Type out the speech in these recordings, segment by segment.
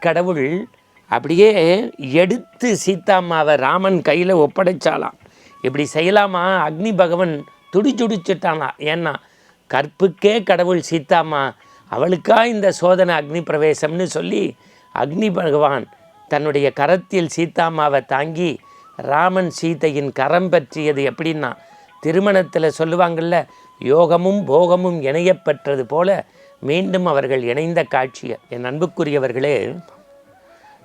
கடவுள் அப்படியே எடுத்து சீதாம்மாவை ராமன் கையில் ஒப்படைச்சாலாம் இப்படி செய்யலாமா? அக்னி பகவன் துடி துடிச்சிட்டானா ஏன்னா கற்புக்கே கடவுள் சீதாம்மா. அவளுக்கா இந்த சோதனை அக்னி பிரவேசம்னு சொல்லி அக்னி பகவான் தன்னுடைய கரத்தில் சீதாம்மாவை தாங்கி ராமன் சீதையின் கரம் பற்றியது எப்படின்னா திருமணத்தில் சொல்லுவாங்கள்ல யோகமும் போகமும் இணையப்பெற்றது போல மீண்டும் அவர்கள் இணைந்த காட்சியை என் அன்புக்குரியவர்களே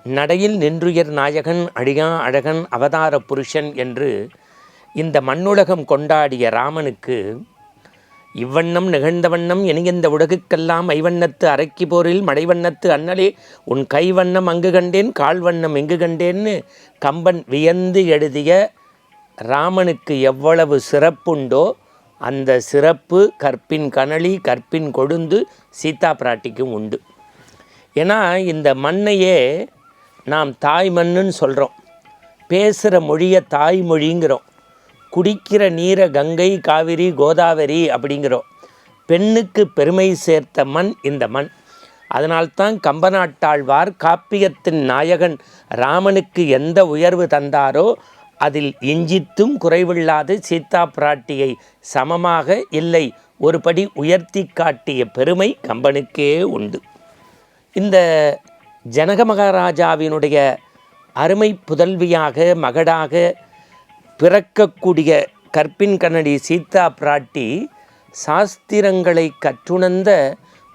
நடையில் நின்றுயர் நாயகன் அழியா அழகன் அவதார புருஷன் என்று இந்த மண்ணுலகம் கொண்டாடிய ராமனுக்கு இவ்வண்ணம் நிகழ்ந்த வண்ணம் இணைந்த உலகுக்கெல்லாம் ஐவண்ணத்து அரைக்கி போரில் மடைவண்ணத்து அண்ணலே உன் கைவண்ணம் அங்கு கண்டேன் கால்வண்ணம் எங்கு கண்டேன்னு கம்பன் வியந்து எழுதிய ராமனுக்கு எவ்வளவு சிறப்புண்டோ அந்த சிறப்பு கற்பின் கனலி கற்பின் கொழுந்து சீதா பிராட்டிக்கும் உண்டு. ஏன்னா இந்த மண்ணையே நாம் தாய் மண்ணுன்னு சொல்கிறோம் பேசுகிற மொழியை தாய்மொழிங்கிறோம் குடிக்கிற நீரை கங்கை காவிரி கோதாவரி அப்படிங்கிறோம். பெண்ணுக்கு பெருமை சேர்த்த மண் இந்த மண். அதனால்தான் கம்பநாட்டாழ்வார் காப்பியத்தின் நாயகன் ராமனுக்கு எந்த உயர்வு தந்தாரோ அதில் இஞ்சித்தும் குறைவில்லாது சீதா பிராட்டியை சமமாக இல்லை. ஒரு படி உயர்த்தி காட்டிய பெருமை கம்பனுக்கே உண்டு. இந்த ஜனக மகாராஜாவினுடைய அருமை புதல்வியாக மகடாக பிறக்கக்கூடிய கற்பின் கண்ணடி சீதா பிராட்டி சாஸ்திரங்களை கற்றுணர்ந்த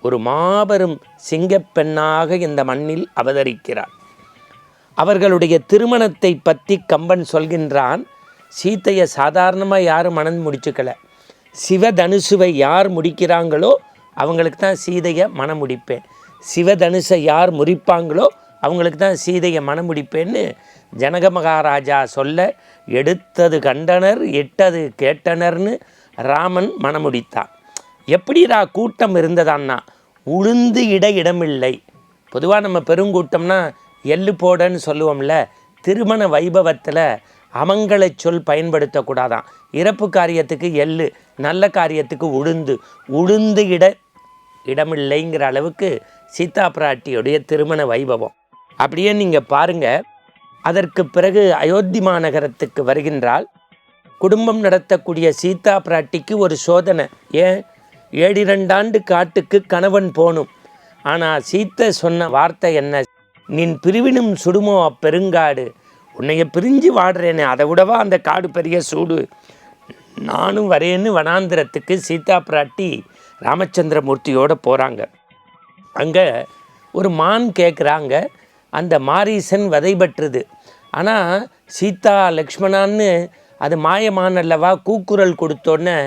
ஒரு மாபெரும் சிங்கப்பெண்ணாக இந்த மண்ணில் அவதரிக்கிறார். அவர்களுடைய திருமணத்தை பற்றி கம்பன் சொல்கின்றான். சீத்தையை சாதாரணமாக யாரும் மணந்து முடிச்சுக்கல. சிவதனுசுவை யார் முடிக்கிறாங்களோ அவங்களுக்கு தான் சீதையை மனம் முடிப்பேன் சிவதனுசை யார் முறிப்பாங்களோ அவங்களுக்கு தான் சீதையை மனம் முடிப்பேன்னு ஜனக மகாராஜா சொல்ல எடுத்தது கண்டனர் எட்டது கேட்டனர்னு ராமன் மனமுடித்தான் எப்படிடா கூட்டம் இருந்ததான்னா உளுந்து இட இடமில்லை. பொதுவாக நம்ம பெருங்கூட்டம்னா எள்ளு போடன்னு சொல்லுவோம்ல திருமண வைபவத்தில் அமங்கல சொல் பயன்படுத்தக்கூடாதான். இறப்பு காரியத்துக்கு எள்ளு நல்ல காரியத்துக்கு உளுந்து. உளுந்து இட இடமில்லைங்கிற அளவுக்கு சீதா பிராட்டியுடைய திருமண வைபவம். அப்படியே நீங்கள் பாருங்கள் அதற்கு பிறகு அயோத்தி மாநகரத்துக்கு வருகின்றால் குடும்பம் நடத்தக்கூடிய சீதா பிராட்டிக்கு ஒரு சோதனை. ஏன்? ஏழிரண்டாண்டு காட்டுக்கு கணவன் போகணும். ஆனால் சீத்தை சொன்ன வார்த்தை என்ன? நின் பிரிவினும் சுடுமோ அப்பெருங்காடு உன்னைய பிரிஞ்சு வாடுறேனே அதை விடவா அந்த காடு பெரிய சூடு. நானும் வரேன்னு வனாந்திரத்துக்கு சீதா பிராட்டி ராமச்சந்திரமூர்த்தியோடு போகிறாங்க அங்கே ஒரு மான் கேட்குறாங்க அந்த மாரீசன் விதைபற்றுது ஆனால் சீதா லக்ஷ்மணான்னு அது மாயமான் அல்லவா கூக்குரல் கொடுத்தோன்னே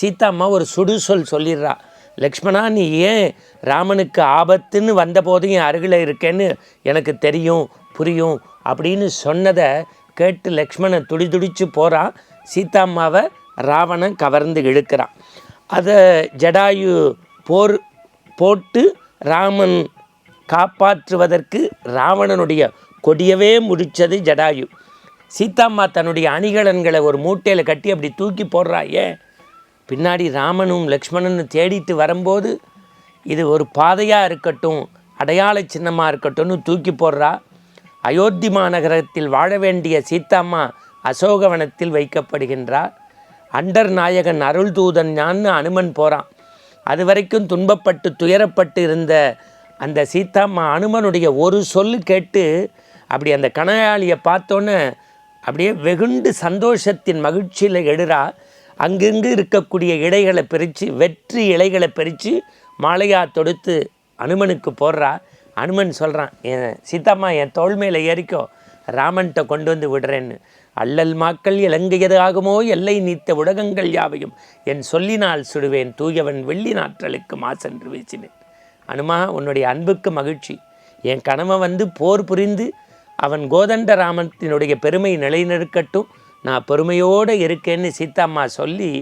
சீதாம்மா ஒரு சுடுசொல் சொல்லிடுறா. லக்ஷ்மணா நீ ஏன் ராமனுக்கு ஆபத்துன்னு வந்தபோதும் என் அருகில் இருக்கேன்னு எனக்கு தெரியும் புரியும் அப்படின்னு சொன்னதை கேட்டு லக்ஷ்மணன் துடிதுடிச்சு போகிறான் சீதாம்மாவை ராவணன் கவர்ந்து இழுக்கிறான். அதை ஜடாயு போர் போட்டு ராமன் காப்பாற்றுவதற்கு ராவணனுடைய கொடியவே முடித்தது ஜடாயு. சீதாம்மா தன்னுடைய அணிகலன்களை ஒரு மூட்டையில் கட்டி அப்படி தூக்கி போடுறா ஏன்? பின்னாடி ராமனும் லக்ஷ்மணனும் தேடிட்டு வரும்போது இது ஒரு பாதையாக இருக்கட்டும் அடையாள சின்னமாக இருக்கட்டும்னு தூக்கி போடுறா. அயோத்தி மாநகரத்தில் வாழ வேண்டிய சீத்தாம்மா அசோகவனத்தில் வைக்கப்படுகின்றார் அண்டர் நாயகன் அருள் தூதன் ஞான்னு அனுமன் போகிறான் அது வரைக்கும் துன்பப்பட்டு துயரப்பட்டு இருந்த அந்த சீத்தாம்மா அனுமனுடைய ஒரு சொல்லு கேட்டு அப்படி அந்த கணையாளியை பார்த்தோன்னே அப்படியே வெகுண்டு சந்தோஷத்தின் மகிழ்ச்சியில் எடுறா அங்கங்கு இருக்கக்கூடிய இலைகளை பிரித்து வெற்றி இலைகளை பிரித்து மாலையா தொடுத்து அனுமனுக்கு போடுறா. அனுமன் சொல்கிறான் என் சீதாம்மா என் தோல் மேலே ஏறிக்கோ ராமன்கிட்ட கொண்டு வந்து விடுறேன்னு. அல்லல் மாக்கள் இலங்கையது ஆகுமோ எல்லை நீத்த உலகங்கள் யாவையும். என் சொல்லினால் சுடுவேன் தூயவன் வெள்ளி நாற்றலுக்கு மாசென்று வீசினேன். அனுமா உன்னுடைய அன்புக்கு மகிழ்ச்சி. என் கணவன் வந்து போர் புரிந்து அவன் கோதண்ட ராமத்தினுடைய பெருமை நிலைநிறுக்கட்டும். நான் பொறுமையோடு இருக்கேன்னு சீதாம்மா சொல்லி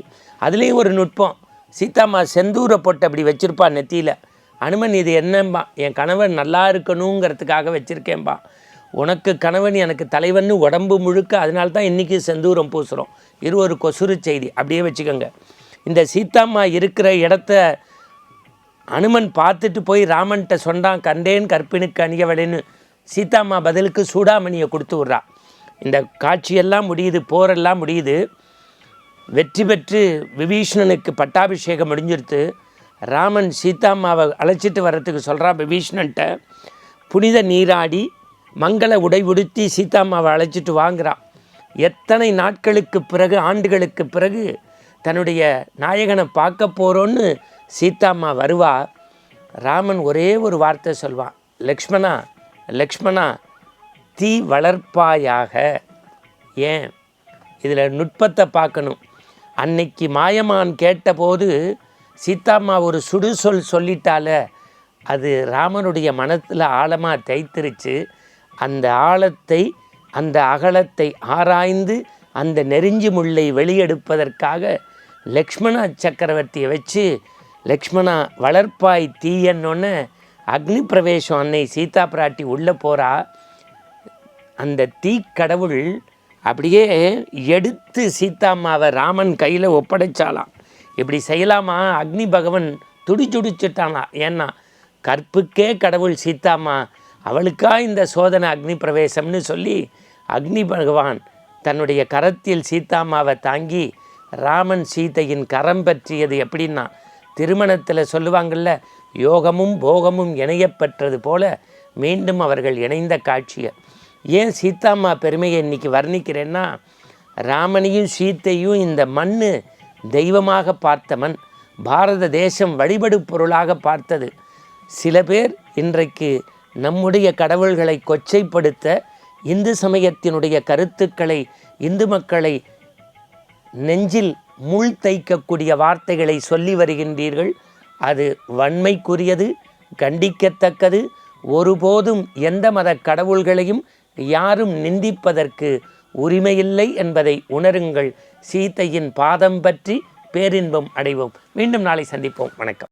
அதுலேயும் ஒரு நுட்பம். சீதாம்மா செந்தூரை போட்டு அப்படி வச்சுருப்பா நெத்தியில். அனுமன் இது என்னம்பா? என் கணவன் நல்லா இருக்கணுங்கிறதுக்காக வச்சுருக்கேன்பா. உனக்கு கணவன் எனக்கு தலைவன் உடம்பு முழுக்க அதனால தான் இன்றைக்கி செந்தூரம் பூசுகிறோம் இது ஒரு கொசுறு செய்தி. அப்படியே வச்சுக்கோங்க. இந்த சீதாம்மா இருக்கிற இடத்த அனுமன் பார்த்துட்டு போய் ராமன்கிட்ட சொன்னான் கண்டேன் கற்பினுக்கு அணியவளேன்னு. சீதாம்மா பதிலுக்கு சூடாமணியை கொடுத்து விட்றான் இந்த காட்சியெல்லாம் முடியுது போரெல்லாம் முடியுது. வெற்றி பெற்று விபீஷ்ணனுக்கு பட்டாபிஷேகம் முடிஞ்சிருத்து ராமன் சீதாம்மாவை அழைச்சிட்டு வர்றதுக்கு சொல்கிறான் விபீஷ்ணன்ட்ட. புனித நீராடி மங்கள உடை உடுத்தி சீதாம்மாவை அழைச்சிட்டு வாங்குறான். எத்தனை நாட்களுக்கு பிறகு ஆண்டுகளுக்கு பிறகு தன்னுடைய நாயகனை பார்க்க போகிறோன்னு சீதாம்மா வருவா. ராமன் ஒரே ஒரு வார்த்தை சொல்வான் லக்ஷ்மணா லக்ஷ்மணா தீ வளர்ப்பாயாக ஏன் இதில் நுட்பத்தை பார்க்கணும்? அன்னைக்கு மாயமான் கேட்டபோது சீதாம்மா ஒரு சுடுசொல் சொல்லிட்டால அது ராமனுடைய மனத்தில் ஆழமாக தைத்திருச்சு அந்த ஆழத்தை அந்த அகலத்தை ஆராய்ந்து அந்த நெருஞ்சி முள்ளை வெளியெடுப்பதற்காக லக்ஷ்மண சக்கரவர்த்தியை வச்சு லக்ஷ்மணா வளர்ப்பாய் தீயன்னொன்னு அக்னி பிரவேசம் அன்னை சீதா பிராட்டி உள்ளே போகிறா அந்த தீக்கடவுள் அப்படியே எடுத்து சீதாம்மாவை ராமன் கையில் ஒப்படைச்சாலாம். இப்படி செய்யலாமா? அக்னி பகவன் துடிச்சுடிச்சிட்டானா. ஏன்னா கற்புக்கே கடவுள் சீதாம்மா அவளுக்கா இந்த சோதனை அக்னி பிரவேசம்னு சொல்லி அக்னி பகவான் தன்னுடைய கரத்தில் சீதாம்மாவை தாங்கி ராமன் சீதையின் கரம் பற்றியது எப்படின்னா திருமணத்தில் சொல்லுவாங்கள்ல யோகமும் போகமும் இணையப்பெற்றது போல மீண்டும் அவர்கள் இணைந்த காட்சியை. ஏன் சீதாம்மா பெருமையை இன்னைக்கு வர்ணிக்கிறேன்னா ராமனையும் சீத்தையும் இந்த மண் தெய்வமாக பார்த்த மண் பாரத தேசம் வழிபடு பொருளாக பார்த்தது. சில பேர் இன்றைக்கு நம்முடைய கடவுள்களை கொச்சைப்படுத்த இந்து சமயத்தினுடைய கருத்துக்களை இந்து மக்களை நெஞ்சில் முள் தைக்கக்கூடிய வார்த்தைகளை சொல்லி வருகின்றீர்கள். அது வன்மைக்குரியது கண்டிக்கத்தக்கது. ஒருபோதும் எந்த மத கடவுள்களையும் யாரும் நிந்திப்பதற்கு உரிமையில்லை என்பதை உணருங்கள். சீதையின் பாதம் பற்றி பேரின்பம் அடைவோம். மீண்டும் நாளை சந்திப்போம். வணக்கம்.